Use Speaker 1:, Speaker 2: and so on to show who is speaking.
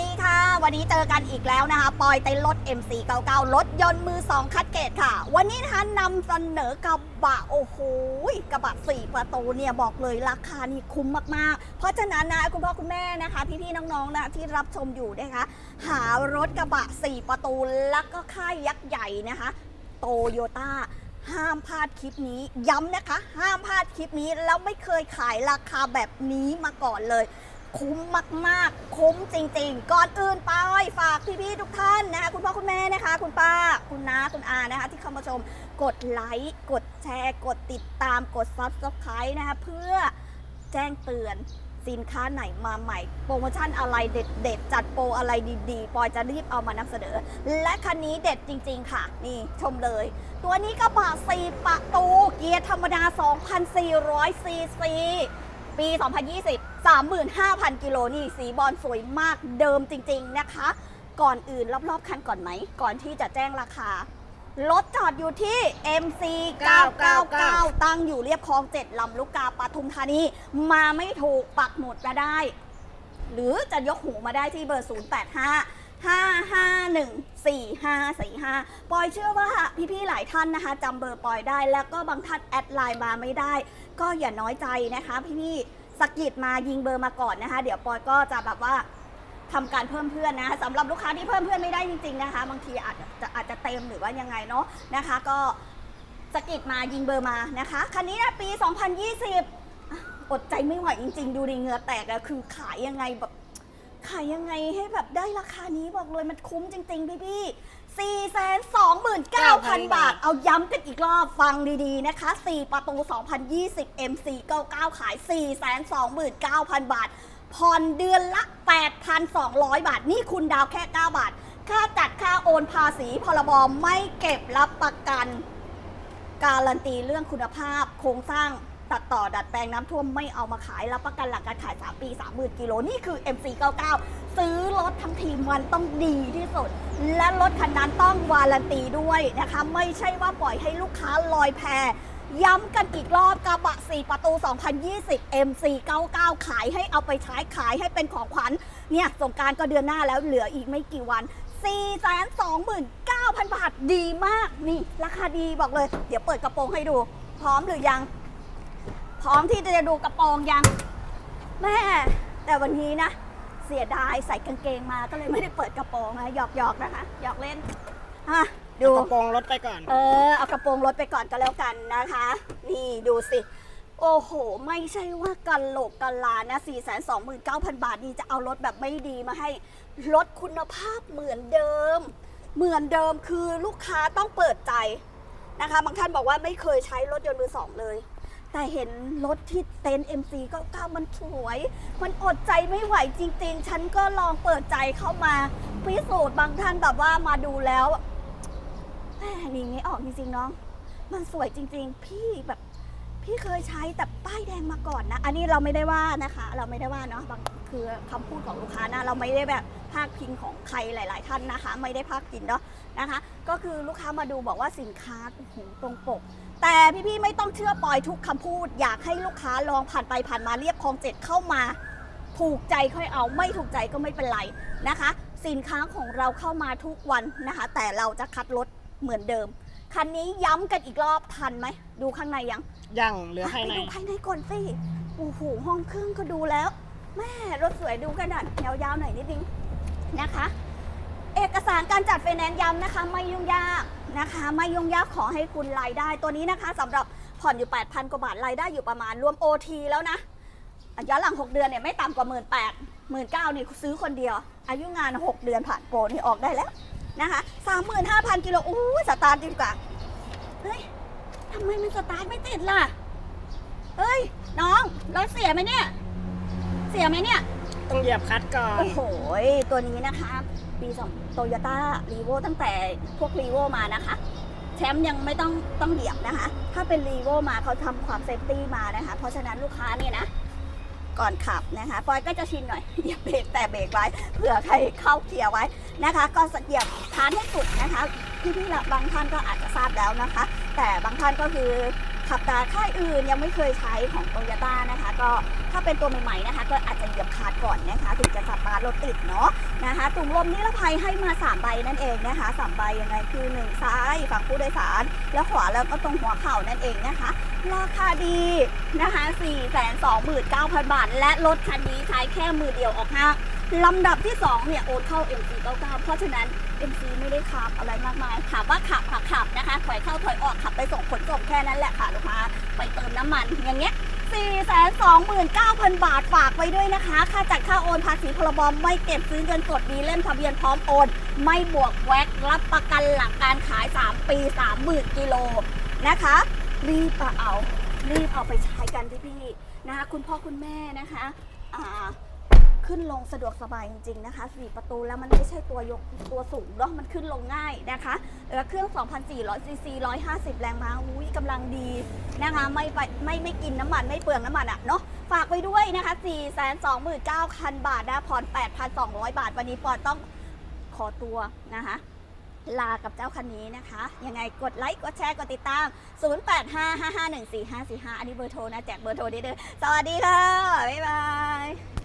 Speaker 1: ดีค่ะ วันนี้เจอกันอีกแล้วนะคะ ปอยเต็นรถ MC99 รถยนต์มือ 2 คัดเกตค่ะ วันนี้นะคะนำเสนอกระบะ โอ้โหกระบะ 4 ประตูเนี่ย บอกเลยราคานี่คุ้มมาก ๆ เพราะฉะนั้นนะคุณพ่อคุณแม่นะคะ พี่ ๆ น้อง ๆ นะที่รับชมอยู่นะคะ หารถกระบะ 4 ประตูแล้วก็ค่ายยักษ์ใหญ่นะคะโตโยต้าห้ามพลาดคลิปนี้ย้ำนะคะ ห้ามพลาดคลิปนี้แล้วไม่เคยขายราคาแบบนี้มาก่อนเลย คุ้มมากๆ คุ้มจริง ๆ ก่อนอื่นไปฝากพี่ๆทุกท่านนะคะคุณพ่อคุณแม่นะคะ คุณป้าคุณน้าคุณอานะคะ ที่เข้ามาชมกดไลค์กดแชร์ กดติดตามกด Subscribe นะคะเพื่อแจ้งเตือนสินค้าไหนมาใหม่ โปรโมชั่นอะไรเด็ดๆ จัดโปรอะไรดีๆ ปอยจะรีบเอามานำเสนอ และคันนี้เด็ดจริงๆค่ะ นี่ชมเลย ตัวนี้กระบะ4ประตู เกียร์ธรรมดา 2,400ซีซี ปี 2020 35,000 กิโลนี่สีบอลสวยมากเดิมจริง ๆนะคะ ก่อนอื่นรอบๆคันก่อนไหม ก่อนที่จะแจ้งราคารถจอดอยู่ที่ MC 999 ตั้งอยู่เรียบคลอง7ลำลูกกาปทุมธานี มาไม่ถูกปักหมุดมาได้ หรือจะยกหูมาได้ที่เบอร์ 085 5514545 ปอยเชื่อว่าพี่ๆหลายท่านนะคะจำเบอร์ปอยได้ แล้วก็บางท่านแอดไลน์มาไม่ได้ ก็อย่าน้อยใจนะคะพี่ๆ สกิดมายิงเบอร์มาก่อนนะคะ เดี๋ยวปอยก็จะแบบว่าทำการเพิ่มเพื่อนนะะสำหรับลูกค้าที่เพิ่มเพื่อนไม่ได้จริงๆนะคะ บางทีอาจจะอาจจะเต็มหรือว่ายังไงเนาะนะคะ ก็สกิดมายิงเบอร์มานะคะคันนี้นะปี 2020 อดใจไม่ไหวจริง ๆ ดูดิเงื่อแตกอะคือขายยังไงแบบขายยังไงให้แบบได้ราคานี้บอกเลยมันคุ้มจริง ๆ พี่ๆ 429,000 บาท เอาย้ำกันอีกรอบฟังดีๆนะคะ 4 ประตู 2020 MC99 ขาย 429,000 บาท ผ่อนเดือนละ 8,200 บาท นี่คุณดาวแค่ 9 บาท ค่าจัดค่าโอนภาษีพรบไม่เก็บรับประกัน การันตีเรื่องคุณภาพโครงสร้าง ตัดต่อดัดแปลงน้ำท่วมไม่เอามาขายรับประกันหลังการขาย 3 ปี 30,000กิโลนี่คือ MC99 ซื้อรถทั้งทีมันต้องดีที่สุด และรถคันนั้นต้องวารันตีด้วยนะคะ ไม่ใช่ว่าปล่อยให้ลูกค้าลอยแพย้ำกันอีกรอบกระบะ 4 ประตู 2020 MC99 ขายให้เอาไปใช้ขายให้เป็นของขวัญ เนี่ยสงการก็เดือนหน้าแล้วเหลืออีกไม่กี่วัน 429,000 บาทดีมาก นี่ ราคาดีบอกเลย เดี๋ยวเปิดกระโปรงให้ดู พร้อมหรือยัง พร้อมที่จะดูกระโปรงยัง แม่ แต่วันนี้นะ เสียดายใส่กางเกงมาก็เลยไม่ได้เปิดกระโปรงนะหยอกหยอกๆนะคะหยอกเล่นฮะดู
Speaker 2: กระโปรงรถไปก่อน
Speaker 1: เออเอากระโปรงรถไปก่อนก็แล้วกันนะคะ นี่ดูสิ โอ้โห ไม่ใช่ว่ากันโหลกกันลานะ 4 2 9 0 0 0 บาทนี่จะเอารถแบบไม่ดีมาให้รถคุณภาพเหมือนเดิม เหมือนเดิมคือลูกค้าต้องเปิดใจนะคะ บางท่านบอกว่าไม่เคยใช้รถยนต์มือสองเลย แต่เห็นรถที่เต็นท์ MC ก็ก้ามันสวย มันอดใจไม่ไหวจริง ๆ ฉันก็ลองเปิดใจเข้ามาพิสูจน์บางท่านแบบว่ามาดูแล้วแม่หนีไม่ออกจริงๆน้อง มันสวยจริง ๆ พี่แบบพี่เคยใช้แต่ป้ายแดงมาก่อนนะ อันนี้เราไม่ได้ว่านะคะ เราไม่ได้ว่าเนาะบางคือคำพูดของลูกค้านะ เราไม่ได้แบบพาดพิงของใครหลาย ๆ ท่านนะคะ ไม่ได้พาดพิงเนาะนะคะ ก็คือลูกค้ามาดูบอกว่าสินค้าโอ้โหตรงปก แต่พี่ๆไม่ต้องเชื่อปอยทุกคำพูด อยากให้ลูกค้าลองผ่านไปผ่านมาเรียบคลองเจ็ดเข้ามา ถูกใจค่อยเอาไม่ถูกใจก็ไม่เป็นไรนะคะ สินค้าของเราเข้ามาทุกวันนะคะ แต่เราจะคัดรถเหมือนเดิม คันนี้ย้ำกันอีกรอบทันไหม ดูข้างในยัง
Speaker 2: ยังเหลือภาย
Speaker 1: ไป
Speaker 2: ใน
Speaker 1: ดูภายในก่อนสิโอ้โหห้องเครื่องก็ดูแล้ว แม่รถสวยดูกันหน่อยยาวๆหน่อยนิดนึงนะคะ เอกสารการจัดไฟแนนซ์ย้ำนะคะ ไม่ยุ่งยากนะคะ ไม่ยุ่งยากขอให้คุณรายได้ตัวนี้นะคะสำหรับผ่อนอยู่ 8,000 กว่าบาทรายได้อยู่ประมาณรวม OT แล้วนะย้อนหลัง 6 เดือนเนี่ยไม่ต่ำกว่า 1 8 0 0 0 1 9 0 0นี่ซื้อคนเดียว อายุงาน 6 เดือนผ่านโปรนี่ออกได้แล้วนะคะ 35,000 กิโลอู้ยสตาร์ทดีกว่าเฮ้ยทำไมมันสตาร์ทไม่ติดล่ะเฮ้ย น้องรถเสียไหมเนี่ย เสียไหมเนี่ย
Speaker 2: ต้องเหยียบคลัดก่อน
Speaker 1: โอ้โห ตัวนี้นะคะ ปีสองโตโยต้ารีโวตั้งแต่พวกรีโวมานะคะ แชมป์ยังไม่ต้องต้องเหยียบนะคะ ถ้าเป็นรีโวมาเขาทำความเซฟตี้มานะคะ เพราะฉะนั้นลูกค้าเนี่ยนะก่อนขับนะคะปอยก็จะชินหน่อยอย่าเบรกแต่เบรกไว้เผื่อใครเข้าเกียร์ไว้นะคะ ก็เหยียบทานให้สุดนะคะพี่ๆบางท่านก็อาจจะทราบแล้วนะคะ แต่บางท่านก็คือ ขับแต่ค่ายอื่นยังไม่เคยใช้ของโตโยต้านะคะ ก็ถ้าเป็นตัวใหม่ๆนะคะ ก็อาจจะเหยียบคาดก่อนนะคะ ถึงจะสตาร์ทรถติดเนาะนะคะถุงลมนิรภัยให้มา 3 ใบนั่นเองนะคะสามใบยังไงคือ 1 ซ้ายฝั่งผู้โดยสาร แล้วขวาแล้วก็ตรงหัวเข่านั่นเองนะคะ ราคาดีนะคะ429,000 บาท และรถคันนี้ใช้แค่มือเดียวออกห้าง ลำดับที่ 2 เนี่ย โอนเข้า MC99 เพราะฉะนั้น MC ไม่ได้ขับอะไรมากมาย ถามว่าขับค่ะขับนะคะ ถอยเข้าถอยออกขับไปส่งขนส่งแค่นั้นแหละค่ะลูกค้าไปเติมน้ำมันอย่างเงี้ย429,000 บาทฝากไว้ด้วยนะคะ ค่าจัดค่าโอนภาษีพรบไม่เก็บซื้อเงินสดมีเล่มทะเบียนพร้อมโอน ไม่บวกแวกรับประกันหลังการขาย 3 ปี 30,000กิโลนะคะ รีบเอา รีบเอาไปใช้กันพี่ๆนะคะ คุณพ่อคุณแม่นะคะอ่า ขึ้นลงสะดวกสบายจริงๆนะคะสี่ประตูแล้วมันไม่ใช่ตัวยกตัวสูงเนาะมันขึ้นลงง่ายนะคะแล้วเครื่อง 2,400ซีซี150 แรงม้าอุ้ยกำลังดีนะคะไม่ไปไม่ไม่กินน้ำมันไม่เปลืองน้ำมันอะเนาะฝากไว้ด้วยนะคะ 429,000 บาทนะผ่อน 8,200 บาท วันนี้ปอต้องขอตัวนะคะลากับเจ้าคันนี้นะคะ ยังไงกดไลค์ กดแชร์ กดติดตาม 0855514545 อันนี้เบอร์โทรนะ แจกเบอร์โทรนิดนึงสวัสดีค่ะ บ๊ายบาย